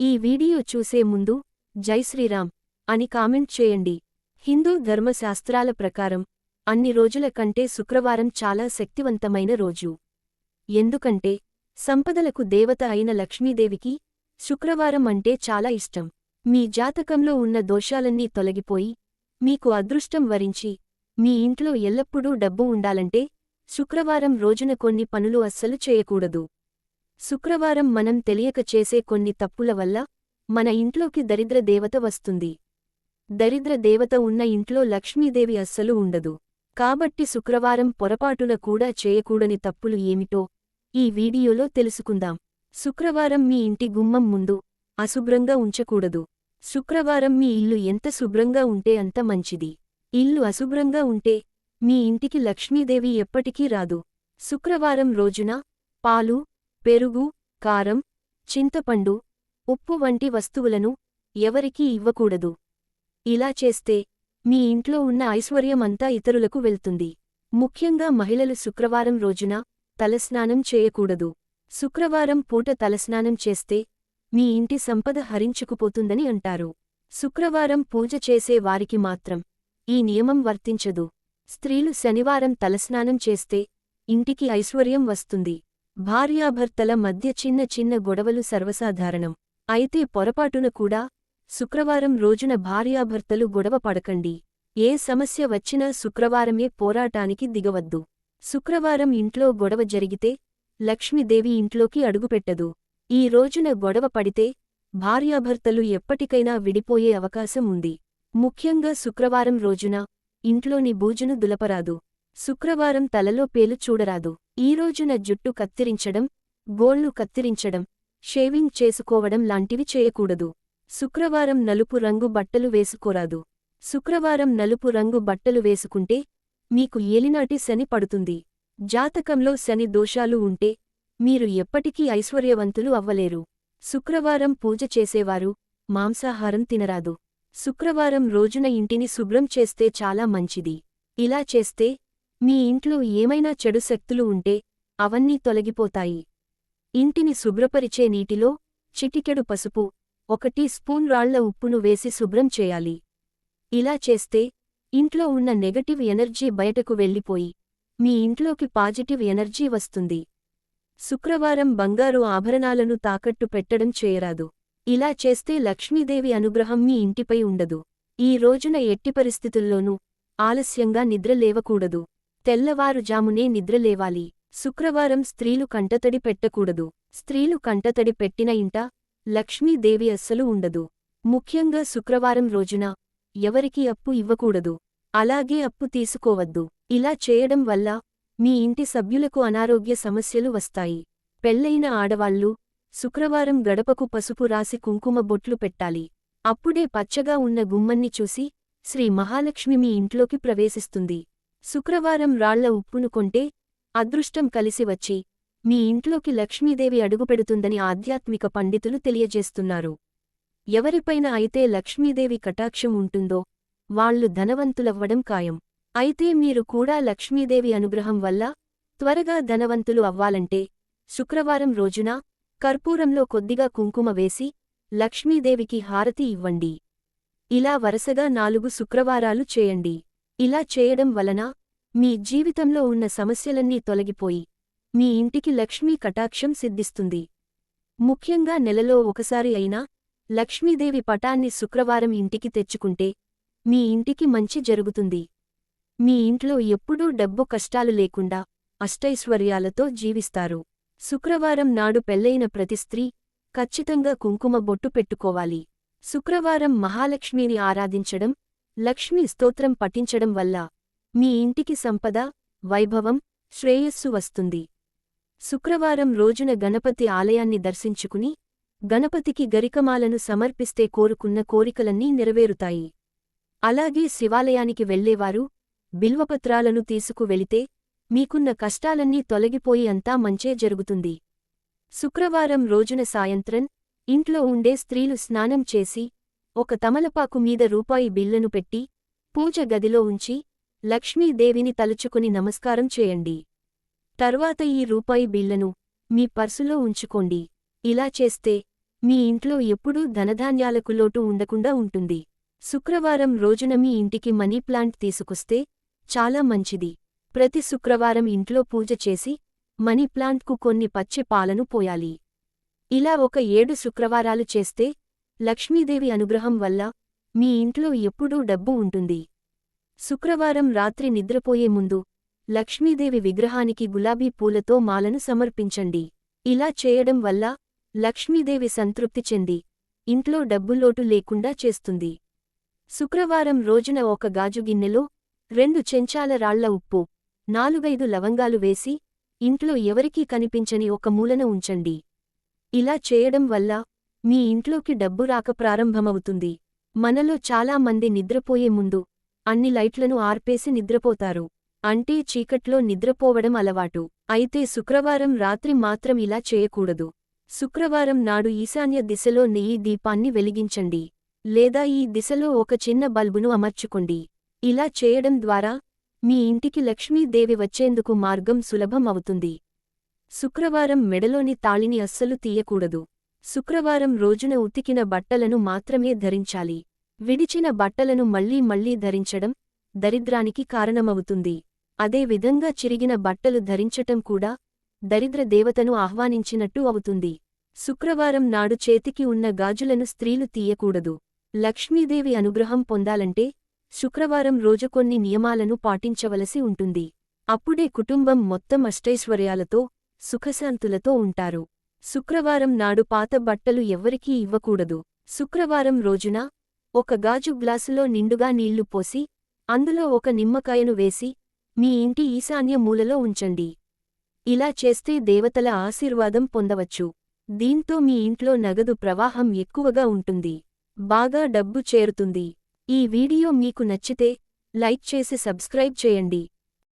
ఈ వీడియో చూసే ముందు జై శ్రీరామ్ అని కామెంట్ చేయండి. హిందూ ధర్మశాస్త్రాల ప్రకారం అన్ని రోజుల కంటే శుక్రవారం చాలా శక్తివంతమైన రోజు. ఎందుకంటే సంపదలకు దేవత అయిన లక్ష్మీదేవికి శుక్రవారం అంటే చాలా ఇష్టం. మీ జాతకంలో ఉన్న దోషాలన్నీ తొలగిపోయి మీకు అదృష్టం వరించి మీ ఇంట్లో ఎల్లప్పుడూ డబ్బు ఉండాలంటే శుక్రవారం రోజున కొన్ని పనులు అస్సలు చేయకూడదు. శుక్రవారం మనం తెలియక చేసే కొన్ని తప్పుల వల్ల మన ఇంట్లోకి దరిద్ర దేవత వస్తుంది. దరిద్ర దేవత ఉన్న ఇంట్లో లక్ష్మీదేవి అస్సలు ఉండదు. కాబట్టి శుక్రవారం పొరపాటున కూడా చేయకూడని తప్పులు ఏమిటో ఈ వీడియోలో తెలుసుకుందాం. శుక్రవారం మీ ఇంటి గుమ్మం ముందు అశుభ్రంగా ఉంచకూడదు. శుక్రవారం మీ ఇల్లు ఎంత శుభ్రంగా ఉంటే అంత మంచిది. ఇల్లు అశుభ్రంగా ఉంటే మీ ఇంటికి లక్ష్మీదేవి ఎప్పటికీ రాదు. శుక్రవారం రోజున పాలు పెరుగు కారం చింతపండు ఉప్పు వంటి వస్తువులను ఎవరికీ ఇవ్వకూడదు. ఇలా చేస్తే మీ ఇంట్లో ఉన్న ఐశ్వర్యమంతా ఇతరులకు వెళ్తుంది. ముఖ్యంగా మహిళలు శుక్రవారం రోజున తలస్నానం చేయకూడదు. శుక్రవారం పూట తలస్నానం చేస్తే మీ ఇంటి సంపద హరించుకుపోతుందని అంటారు. శుక్రవారం పూజ చేసే వారికి మాత్రం ఈ నియమం వర్తించదు. స్త్రీలు శనివారం తలస్నానం చేస్తే ఇంటికి ఐశ్వర్యం వస్తుంది. భార్యాభర్తల మధ్య చిన్న చిన్న గొడవలు సర్వసాధారణం. అయితే పొరపాటున కూడా శుక్రవారం రోజున భార్యాభర్తలు గొడవ పడకండి. ఏ సమస్య వచ్చినా శుక్రవారమే పోరాటానికి దిగవద్దు. శుక్రవారం ఇంట్లో గొడవ జరిగితే లక్ష్మీదేవి ఇంట్లోకి అడుగుపెట్టదు. ఈ రోజున గొడవ పడితే భార్యాభర్తలు ఎప్పటికైనా విడిపోయే అవకాశం ఉంది. ముఖ్యంగా శుక్రవారం రోజున ఇంట్లోని బూజును దులపరాదు. శుక్రవారం తలలో పేలు చూడరాదు. ఈ రోజున జుట్టు కత్తిరించడం గోళ్ళు కత్తిరించడం షేవింగ్ చేసుకోవడం లాంటివి చేయకూడదు. శుక్రవారం నలుపు రంగు బట్టలు వేసుకోరాదు. శుక్రవారం నలుపు రంగు బట్టలు వేసుకుంటే మీకు ఏలినాటి శని పడుతుంది. జాతకంలో శని దోషాలు ఉంటే మీరు ఎప్పటికీ ఐశ్వర్యవంతులు అవ్వలేరు. శుక్రవారం పూజ చేసేవారు మాంసాహారం తినరాదు. శుక్రవారం రోజున ఇంటిని శుభ్రం చేస్తే చాలా మంచిది. ఇలా చేస్తే మీ ఇంట్లో ఏమైనా చెడు శక్తులు ఉంటే అవన్నీ తొలగిపోతాయి. ఇంటిని శుభ్రపరిచే నీటిలో చిటికెడు పసుపు ఒకటి స్పూన్ రాళ్ళ ఉప్పును వేసి శుభ్రం చేయాలి. ఇలా చేస్తే ఇంట్లో ఉన్న నెగటివ్ ఎనర్జీ బయటకు వెళ్ళిపోయి మీ ఇంట్లోకి పాజిటివ్ ఎనర్జీ వస్తుంది. శుక్రవారం బంగారు ఆభరణాలను తాకట్టు పెట్టడం చేయరాదు. ఇలా చేస్తే లక్ష్మీదేవి అనుగ్రహం మీ ఇంటిపై ఉండదు. ఈ రోజున ఎట్టి పరిస్థితుల్లోనూ ఆలస్యంగా నిద్రలేవకూడదు తెల్లవారుజామునే నిద్రలేవాలి. శుక్రవారం స్త్రీలు కంటతడి పెట్టకూడదు. స్త్రీలు కంటతడి పెట్టిన ఇంట లక్ష్మీదేవి అస్సలు ఉండదు. ముఖ్యంగా శుక్రవారం రోజున ఎవరికీ అప్పు ఇవ్వకూడదు. అలాగే అప్పు తీసుకోవద్దు. ఇలా చేయడం వల్ల మీ ఇంటి సభ్యులకు అనారోగ్య సమస్యలు వస్తాయి. పెళ్ళైన ఆడవాళ్ళు శుక్రవారం గడపకు పసుపు రాసి కుంకుమ బొట్లు పెట్టాలి. అప్పుడే పచ్చగా ఉన్న గుమ్మన్ని చూసి శ్రీ మహాలక్ష్మి మీ ఇంట్లోకి ప్రవేశిస్తుంది. శుక్రవారం రాళ్ళ ఉప్పును కొంటే అదృష్టం కలిసి వచ్చి మీ ఇంట్లోకి లక్ష్మీదేవి అడుగుపెడుతుందని ఆధ్యాత్మిక పండితులు తెలియజేస్తున్నారు. ఎవరిపైన అయితే లక్ష్మీదేవి కటాక్షం ఉంటుందో వాళ్ళు ధనవంతులవ్వడం ఖాయం. అయితే మీరు కూడా లక్ష్మీదేవి అనుగ్రహం వల్ల త్వరగా ధనవంతులు అవ్వాలంటే శుక్రవారం రోజున కర్పూరంలో కొద్దిగా కుంకుమ వేసి లక్ష్మీదేవికి హారతి ఇవ్వండి. ఇలా వరసగా నాలుగు శుక్రవారాలు చేయండి. ఇలా చేయడం వలన మీ జీవితంలో ఉన్న సమస్యలన్నీ తొలగిపోయి మీ ఇంటికి లక్ష్మీ కటాక్షం సిద్ధిస్తుంది. ముఖ్యంగా నెలలో ఒకసారి అయినా లక్ష్మీదేవి పటాన్ని శుక్రవారం ఇంటికి తెచ్చుకుంటే మీ ఇంటికి మంచి జరుగుతుంది. మీ ఇంట్లో ఎప్పుడూ డబ్బు కష్టాలు లేకుండా అష్టైశ్వర్యాలతో జీవిస్తారు. శుక్రవారం నాడు పెళ్ళైన ప్రతి స్త్రీ ఖచ్చితంగా కుంకుమ బొట్టు పెట్టుకోవాలి. శుక్రవారం మహాలక్ష్మిని ఆరాధించడం లక్ష్మీ స్తోత్రం పఠించడం వల్ల మీ ఇంటికి సంపద వైభవం శ్రేయస్సు వస్తుంది. శుక్రవారం రోజున గణపతి ఆలయాన్ని దర్శించుకుని గణపతికి గరికమాలను సమర్పిస్తే కోరుకున్న కోరికలన్నీ నెరవేరుతాయి. అలాగే శివాలయానికి వెళ్ళేవారు బిల్వపత్రాలను తీసుకువెళితే మీకున్న కష్టాలన్నీ తొలగిపోయి అంతా మంచే జరుగుతుంది. శుక్రవారం రోజున సాయంత్రం ఇంట్లో ఉండే స్త్రీలు స్నానం చేసి ఒక తమలపాకు మీద రూపాయి బిల్లను పెట్టి పూజ గదిలో ఉంచి లక్ష్మీదేవిని తలుచుకుని నమస్కారం చేయండి. తర్వాత ఈ రూపాయి బిల్లను మీ పర్సులో ఉంచుకోండి. ఇలా చేస్తే మీ ఇంట్లో ఎప్పుడూ ధనధాన్యాలకు లోటు ఉండకుండా ఉంటుంది. శుక్రవారం రోజున మీ ఇంటికి మనీ ప్లాంట్ తీసుకొస్తే చాలా మంచిది. ప్రతి శుక్రవారం ఇంట్లో పూజ చేసి మనీ ప్లాంట్కు కొన్ని పచ్చి పాలను పోయాలి. ఇలా ఒక ఏడు శుక్రవారాలు చేస్తే లక్ష్మీదేవి అనుగ్రహం వల్ల మీ ఇంట్లో ఎప్పుడూ డబ్బు ఉంటుంది. శుక్రవారం రాత్రి నిద్రపోయే ముందు లక్ష్మీదేవి విగ్రహానికి గులాబీ పూలతో మాలను సమర్పించండి. ఇలా చేయడం వల్ల లక్ష్మీదేవి సంతృప్తి చెంది ఇంట్లో డబ్బులోటు లేకుండా చేస్తుంది. శుక్రవారం రోజున ఒక గాజు గిన్నెలో రెండు చెంచాల రాళ్ళ ఉప్పు నాలుగైదు లవంగాలు వేసి ఇంట్లో ఎవరికీ కనిపించని ఒక మూలన ఉంచండి. ఇలా చేయడం వల్ల మీ ఇంట్లోకి డబ్బు రాక ప్రారంభమవుతుంది. మనలో చాలా మంది నిద్రపోయే ముందు అన్ని లైట్లను ఆర్పేసి నిద్రపోతారు. అంటే చీకట్లో నిద్రపోవడం అలవాటు. అయితే శుక్రవారం రాత్రి మాత్రం ఇలా చేయకూడదు. శుక్రవారం నాడు ఈశాన్య దిశలో నెయ్యి దీపాన్ని వెలిగించండి. లేదా ఈ దిశలో ఒక చిన్న బల్బును అమర్చుకోండి. ఇలా చేయడం ద్వారా మీ ఇంటికి లక్ష్మీదేవి వచ్చేందుకు మార్గం సులభం అవుతుంది శుక్రవారం మెడలోని తాళిని అస్సలు తీయకూడదు. శుక్రవారం రోజున ఉతికిన బట్టలను మాత్రమే ధరించాలి. విడిచిన బట్టలను మళ్ళీ మళ్ళీ ధరించడం దరిద్రానికి కారణమవుతుంది. అదే విధంగా చిరిగిన బట్టలు ధరించటం కూడా దరిద్ర దేవతను ఆహ్వానించినట్టు అవుతుంది. శుక్రవారం నాడు చేతికి ఉన్న గాజులను స్త్రీలు తీయకూడదు. లక్ష్మీదేవి అనుగ్రహం పొందాలంటే శుక్రవారం రోజు కొన్ని నియమాలను పాటించవలసి ఉంటుంది. అప్పుడే కుటుంబం మొత్తం అష్టైశ్వర్యాలతో సుఖశాంతులతో ఉంటారు. శుక్రవారం నాడు పాత బట్టలు ఎవ్వరికీ ఇవ్వకూడదు. శుక్రవారం రోజున ఒక గాజు గ్లాసులో నిండుగా నీళ్ళు పోసి అందులో ఒక నిమ్మకాయను వేసి మీ ఇంటి ఈశాన్య మూలలో ఉంచండి. ఇలా చేస్తే దేవతల ఆశీర్వాదం పొందవచ్చు. దీంతో మీ ఇంట్లో నగదు ప్రవాహం ఎక్కువగా ఉంటుంది. బాగా డబ్బు చేరుతుంది. ఈ వీడియో మీకు నచ్చితే లైక్ చేసి సబ్స్క్రైబ్ చేయండి.